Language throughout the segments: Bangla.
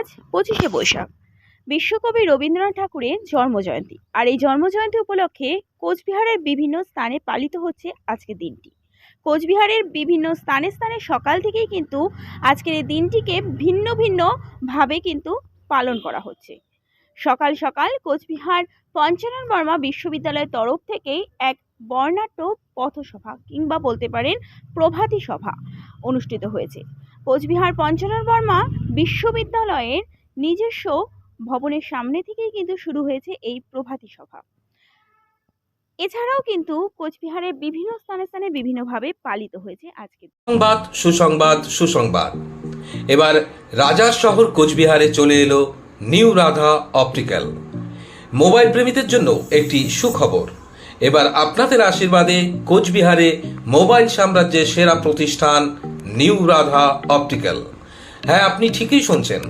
আজ পঁচিশে বৈশাখ। বিশ্বকবি রবীন্দ্রনাথ ঠাকুরের জন্মজয়ন্তী। আর এই জন্মজয়ন্তী উপলক্ষে কোচবিহারের বিভিন্ন স্থানে পালিত হচ্ছে আজকের দিনটি। কোচবিহারের বিভিন্ন স্থানে স্থানে সকাল থেকেই কিন্তু আজকের এই দিনটিকে ভিন্ন ভিন্ন ভাবে কিন্তু পালন করা হচ্ছে। সকাল সকাল কোচবিহার পঞ্চানন বর্মা বিশ্ববিদ্যালয়ের তরফ থেকেই এক বর্ণাঢ্য পথসভা কিংবা বলতে পারেন প্রভাতী সভা অনুষ্ঠিত হয়েছে। কোচবিহার পঞ্চানন বর্মা বিশ্ববিদ্যালয়ের নিজস্ব ভবনের সামনে থেকেই কিন্তু শুরু হয়েছে এই প্রভাতী সভা। এছাড়াও কিন্তু কোচবিহারের বিভিন্ন স্থানে স্থানে বিভিন্নভাবে পালিত হয়েছে আজকে। সংবাদ সুসংবাদ সুসংবাদ। এবার রাজার শহর কোচবিহারে চলে এলো নিউ রাধা অপটিক্যাল। মোবাইল প্রেমীদের জন্য একটি সুখবর। এবার আপনাদের আশীর্বাদে কোচবিহারে মোবাইল সাম্রাজ্যের সেরা প্রতিষ্ঠান নিউ রাধা অপটিক্যাল। হ্যাঁ আপনি ঠিকই শুনছেন।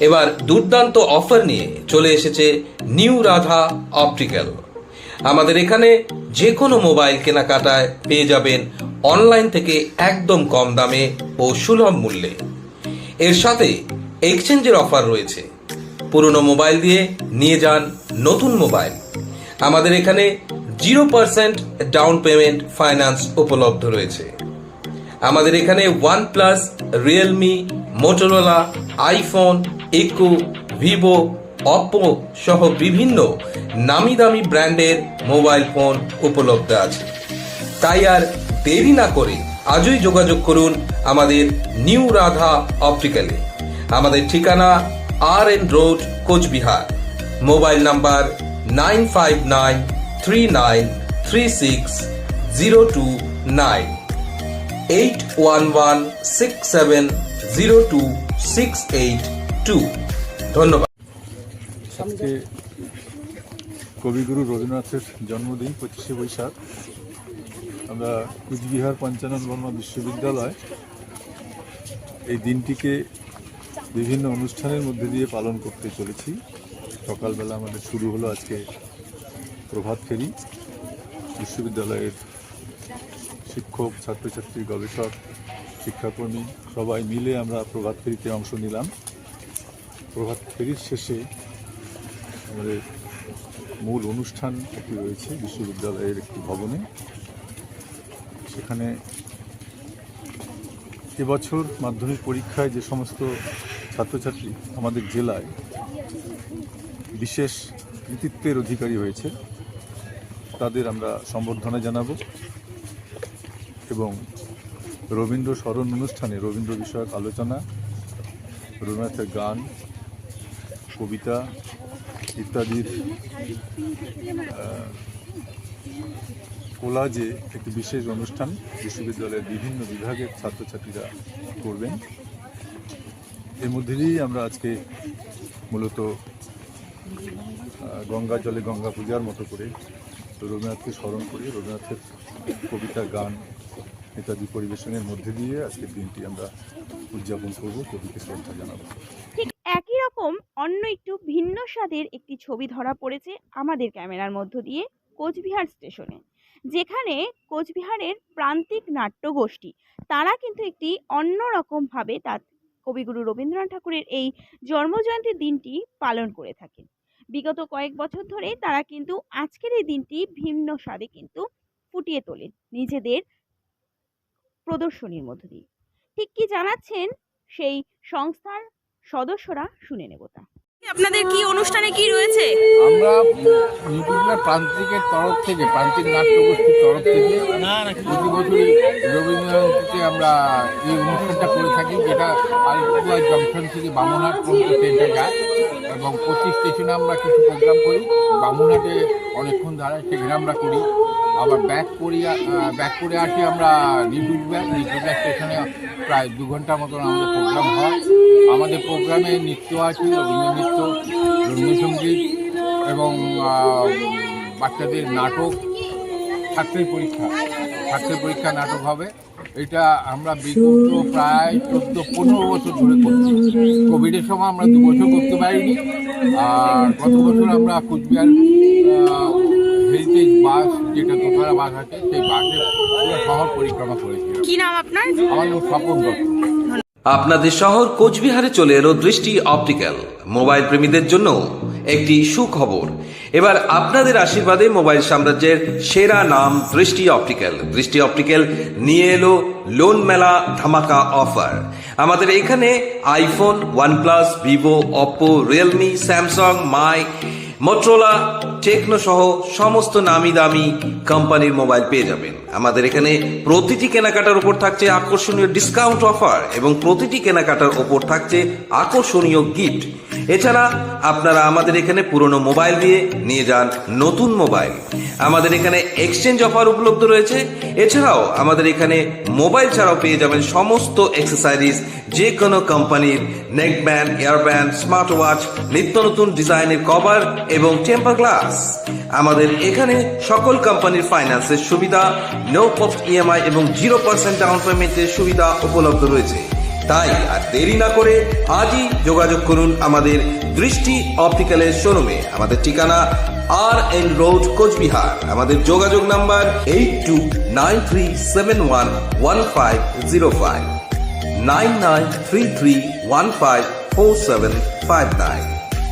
এবার দুর্দান্ত অফার নিয়ে চলে এসেছে নিউ রাধা অপটিক্যাল। আমাদের এখানে যে কোনো মোবাইল কেনাকাটায় পেয়ে যাবেন অনলাইন থেকে একদম কম দামে ও সুলভ মূল্যে। এর সাথে এক্সচেঞ্জের অফার রয়েছে। পুরনো মোবাইল দিয়ে নিয়ে যান নতুন মোবাইল। আমাদের এখানে zero percent down payment finance উপলব্ধ রয়েছে। আমাদের এখানে OnePlus Realme Motorola iPhone iQOO Vivo Oppo সহ বিভিন্ন নামি দামি ব্র্যান্ডের মোবাইল ফোন উপলব্ধ আছে। তাই আর দেরি না করে আজই যোগাযোগ করুন আমাদের নিউ রাধা অপটিক্যালে। আমাদের ঠিকানা R N road, Coochbehar. Mobile number nine five nine three nine three six zero two nine. Eight one one six seven zero two six eight two ধন্যবাদ। আজকে কবিগুরু রবীন্দ্রনাথের জন্মদিন, পঁচিশে বৈশাখ। আমরা কুচবিহার পঞ্চানন বর্মা বিশ্ববিদ্যালয় এই দিনটিকে বিভিন্ন অনুষ্ঠানের মধ্যে দিয়ে পালন করতে চলেছি। সকালবেলা আমাদের শুরু হলো আজকে প্রভাত ফেরি বিশ্ববিদ্যালয়ের শিক্ষক, ছাত্রছাত্রী, গবেষক, শিক্ষাকর্মী সবাই মিলে আমরা প্রভাত ফেরিতে অংশ নিলাম। প্রভাত ফেরির শেষে আমাদের মূল অনুষ্ঠান একটি রয়েছে, বিশ্ববিদ্যালয়ের একটি ভবনে। সেখানে এবছর মাধ্যমিক পরীক্ষায় যে সমস্ত ছাত্রছাত্রী আমাদের জেলায় বিশেষ কৃতিত্বের অধিকারী হয়েছে, তাদের আমরা সম্বর্ধনা জানাব। এবং রবীন্দ্র স্মরণ অনুষ্ঠানে রবীন্দ্র বিষয়ক আলোচনা রবীন্দ্রনাথের গান, কবিতা ইত্যাদির কোলাজে একটি বিশেষ অনুষ্ঠান বিশ্ববিদ্যালয়ের বিভিন্ন বিভাগের ছাত্রছাত্রীরা করবেন। এর মধ্যে দিয়েই আমরা আজকে মূলত গঙ্গা জলে গঙ্গা পূজার মতো করে রবীন্দ্রনাথকে স্মরণ করে রবীন্দ্রনাথের কবিতা, গান ইত্যাদি পরিবেশনের মধ্যে দিয়ে আজকের দিনটি আমরা উদযাপন করব কবিকে শ্রদ্ধা জানাব। ঠিক একই রকম অন্য একটু ভিন্ন স্বাদের একটি ছবি ধরা পড়েছে আমাদের ক্যামেরার মধ্য দিয়ে কোচবিহার স্টেশনে। যেখানে কোচবিহারের প্রান্তিক নাট্যগোষ্ঠী, তারা কিন্তু একটি অন্যরকমভাবে তার কবিগুরু রবীন্দ্রনাথ ঠাকুরের এই জন্মজয়ন্তীর দিনটি পালন করে থাকেন বিগত কয়েক বছর ধরে তারা কিন্তু আজকের এই দিনটি ভিন্ন স্বাদে কিন্তু ফুটিয়ে তোলেন নিজেদের প্রদর্শনীর মধ্য দিয়ে। ঠিক কি জানাচ্ছেন সেই সংস্থার সদস্যরা? শুনে নেব তা। আপনাদের কি অনুষ্ঠানে কি রয়েছে? আমরা নিউট্রিশনাল প্রান্তিকের তরফ থেকে প্রান্তিক নাট্যগোষ্ঠীর তরফ থেকে প্রতি বছরই রবীন্দ্রনাথকে আমরা এই অনুষ্ঠানটা করে থাকি যেটা আলিপুরদুয়ার জংশন থেকে বামনহাট পর্যন্ত ট্রেনটা যায়। এবং প্রতি স্টেশনে আমরা কিছু প্রোগ্রাম করি। বামনহাটে অনেকক্ষণ দাঁড়ায়, সেখানে আমরা করি। আবার ব্যাক করি ব্যাক করে আসি আমরা নিউট্রিশনাল নিউট্রিশনাল স্টেশনে প্রায় দু ঘণ্টার মতন আমাদের প্রোগ্রাম হয়। আমাদের প্রোগ্রামে নৃত্য আছে, রবীন্দ্র নৃত্য, রবীন্দ্রসঙ্গীত এবং বাচ্চাদের নাটক ছাত্রের পরীক্ষা। ছাত্রের পরীক্ষা নাটক হবে। এটা আমরা বিগত প্রায় চোদ্দ পনেরো বছর ধরে করছি। কোভিডের সময় আমরা দু বছর করতে পারিনি। আর গত বছর আমরা কুচবিহার হেরিটেজ বাস যেটা দোতলা বাস আছে সেই বাসে পুরো শহর পরিক্রমা করেছিলাম কি নাম আপনার? আমার নাম স্বপন আপনাদের শহর কোচবিহারে চলে এলো দৃষ্টি অপটিক্যাল। মোবাইল প্রেমীদের জন্য একটি সুখবর। এবার আপনাদের আশীর্বাদে মোবাইল সাম্রাজ্যের সেরা নাম দৃষ্টি অপটিক্যাল। দৃষ্টি অপটিক্যাল নিয়ে এলো লোন মেলা ধামাকা অফার। আমাদের এখানে iPhone, OnePlus, Vivo, Oppo, Realme, Samsung, Mi, Motorola, Tecno সহ সমস্ত নামি দামি কোম্পানির মোবাইল পেয়ে যাবেন। আমাদের এখানে প্রতিটি কেনাকাটার উপর থাকছে আকর্ষণীয় ডিসকাউন্ট অফার এবং প্রতিটি কেনাকাটার উপর থাকছে আকর্ষণীয় গিফট এছাড়া আপনারা আমাদের এখানে পুরনো মোবাইল দিয়ে নিয়ে যান নতুন মোবাইল। আমাদের এখানে এক্সচেঞ্জ অফার উপলব্ধ রয়েছে। এছাড়াও আমাদের এখানে মোবাইল ছাড়াও পেয়ে যাবেন সমস্ত এক্সেসারিজ যে কোনো কোম্পানির neck band air smart watch নিত্য নতুন ডিজাইনের কভার এবং টেম্পার গ্লাস আমাদের এখানে সকল কোম্পানির ফাইন্যান্সের সুবিধা নো কস্ট ইএমআই এবং জিরো পার্সেন্ট ডাউন পেমেন্টের সুবিধা উপলব্ধ রয়েছে। তাই আর দেরি না করে আজই যোগাযোগ করুন আমাদের দৃষ্টি অপটিক্যালের শোরুমে। আমাদের ঠিকানা আর এন রোড, কোচবিহার। আমাদের যোগাযোগ number eight two nine three seven one one five zero five nine nine three three one five four seven five nine.